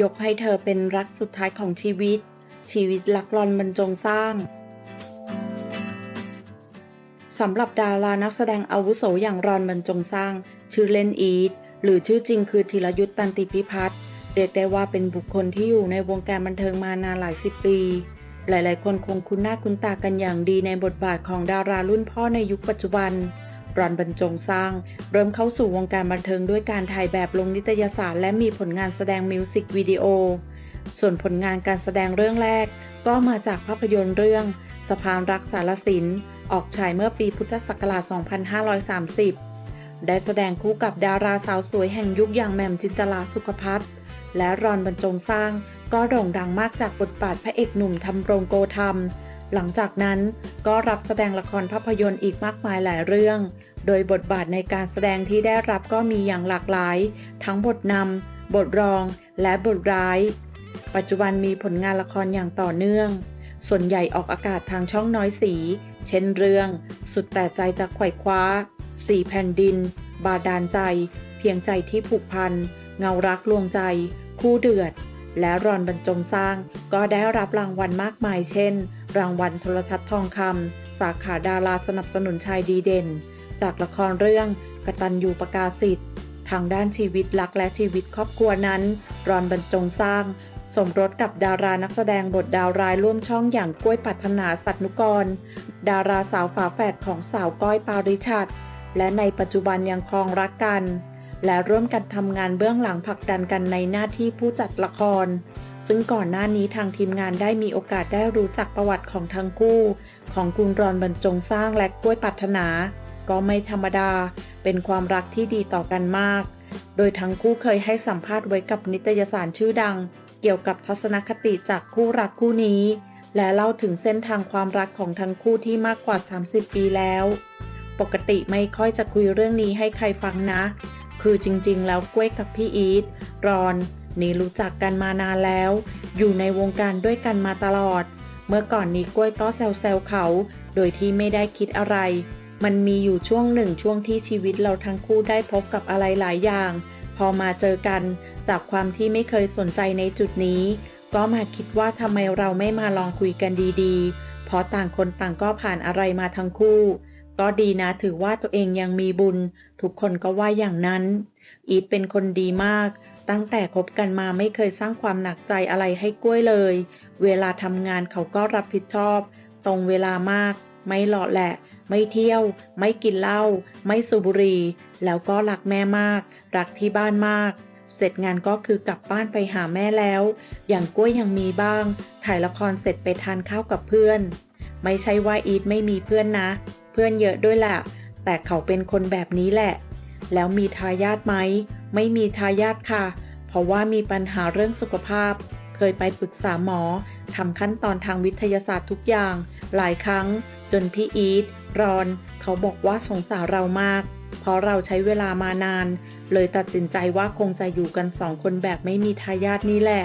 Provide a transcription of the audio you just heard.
ยกให้เธอเป็นรักสุดท้ายของชีวิต ชีวิตลักลอนบรรจงสร้างสำหรับดารานักแสดงอาวุโสอย่างรอนบรรจงสร้าง ชื่อเล่นอีทหรือชื่อจริงคือธีรยุทธ์ตันติพิพัฒน์เรียกได้ว่าเป็นบุคคลที่อยู่ในวงการบันเทิงมานานหลายสิบปี หลายๆ คนคงคุ้นหน้าคุ้นตากันอย่างดีในบทบาทของดารารุ่นพ่อในยุคปัจจุบัน รอนบรรจงสร้าง เริ่มเข้าสู่วงการบันเทิงด้วยการถ่ายแบบลงนิตยสาร และมีผลงานแสดงมิวสิกวิดีโอ ส่วนผลงานการแสดงเรื่องแรก ก็มาจากภาพยนตร์เรื่องสะพานรักสารสิน ออกฉายเมื่อปีพุทธศักราช 2530 ได้แสดงคู่กับดาราสาวสวยแห่งยุคอย่างแหม่มจินตลาสุขพัฒน์และรอนบรรจงสร้าง ก็โด่งดังมากจากบทบาทพระเอกหนุ่มทำโรงโกธรรม หลังจากนั้นก็รับแสดงละครภาพยนตร์อีกมากมายหลายเรื่อง โดยบทบาทในการแสดงที่ได้รับก็มีอย่างหลากหลาย ทั้งบทนำ บทรอง และบทร้าย ปัจจุบันมีผลงานละครอย่างต่อเนื่อง ส่วนใหญ่ออกอากาศทางช่องน้อยสี เช่นเรื่อง สุดแต่ใจจะไขว่คว้า สี่แผ่นดิน บาดาลใจ เพียงใจที่ผูกพัน เงารักลวงใจ คู่เดือด และรอนบรรจงสร้าง ก็ได้รับรางวัลมากมายเช่น รางวัลโทรทัศน์ทองคำสาขาดาราสนับสนุนชายดีเด่น จากละครเรื่องกตัญญูประกาศิทธิ์ทางด้านชีวิตรักและชีวิตครอบครัวนั้น รอนบรรจงสร้าง สมรสกับดารานักแสดงบทดาวร้ายร่วมช่องอย่างกล้วยปัถนาสัตนุกร ดาราสาวฝาแฝดของสาวก้อยปาริชัดและในปัจจุบันยังครองรักกัน และร่วมกันทำงานเบื้องหลังผลักดันกันในหน้าที่ผู้จัดละคร ซึ่งก่อนหน้านี้ทางทีมงานได้มีโอกาสได้รู้จักประวัติของทั้งคู่ ของคุณรอนบรรจงสร้างและกล้วยปัถนา ก็ไม่ธรรมดา เป็นความรักที่ดีต่อกันมาก โดยทั้งคู่เคยให้สัมภาษณ์ไว้กับนิตยสารชื่อดัง เกี่ยวกับทัศนคติจากคู่รักคู่นี้ และเล่าถึงเส้นทางความรักของทั้งคู่ที่มากกว่า 30 ปีแล้ว ปกติไม่ค่อยจะคุยเรื่องนี้ให้ใครฟังนะ คือจริงๆ แล้วกล้วยกับพี่อีทรอน นี่รู้จักกันมานานแล้ว อยู่ในวงการด้วยกันมาตลอด เมื่อก่อนนี้กล้วยก็แซวๆเขา โดยที่ไม่ได้คิดอะไร มันมีอยู่ช่วงหนึ่งช่วงที่ชีวิตเราทั้งคู่ได้พบกับอะไรหลายอย่าง พอมาเจอกัน จากความที่ไม่เคยสนใจในจุดนี้ ก็มาคิดว่าทำไมเราไม่มาลองคุยกันดีๆ เพราะต่างคนต่างก็ผ่านอะไรมาทั้งคู่ ก็ดีนะถือว่าตัวเองยังมีบุญ ทุกคนก็ว่าอย่างนั้น อีทเป็นคนดีมาก ตั้งแต่คบกันมาไม่เคยสร้างความหนักใจอะไรให้กล้วยเลย เวลาทำงานเขาก็รับผิดชอบ ตรงเวลามาก ไม่หล่อแหละ ไม่เที่ยว ไม่กินเหล้า ไม่สูบบุหรี่ แล้วก็รักแม่มาก รักที่บ้านมาก เสร็จงานก็คือกลับบ้านไปหาแม่แล้ว อย่างกล้วยยังมีบ้าง ถ่ายละครเสร็จไปทานข้าวกับเพื่อน ไม่ใช่ว่าอีทไม่มีเพื่อนนะ เพื่อนเยอะด้วยแหละแต่เขาเป็นคนแบบนี้แหละ แล้วมีทายาทไหม ไม่มีทายาทค่ะ เพราะว่ามีปัญหาเรื่องสุขภาพ เคยไปปรึกษาหมอทำขั้นตอนทางวิทยาศาสตร์ทุกอย่าง หลายครั้ง จนพี่อีทรอน เขาบอกว่าสงสารเรามาก เพราะเราใช้เวลามานาน เลยตัดสินใจว่าคงจะอยู่กันสองคนแบบไม่มีทายาทนี่แหละ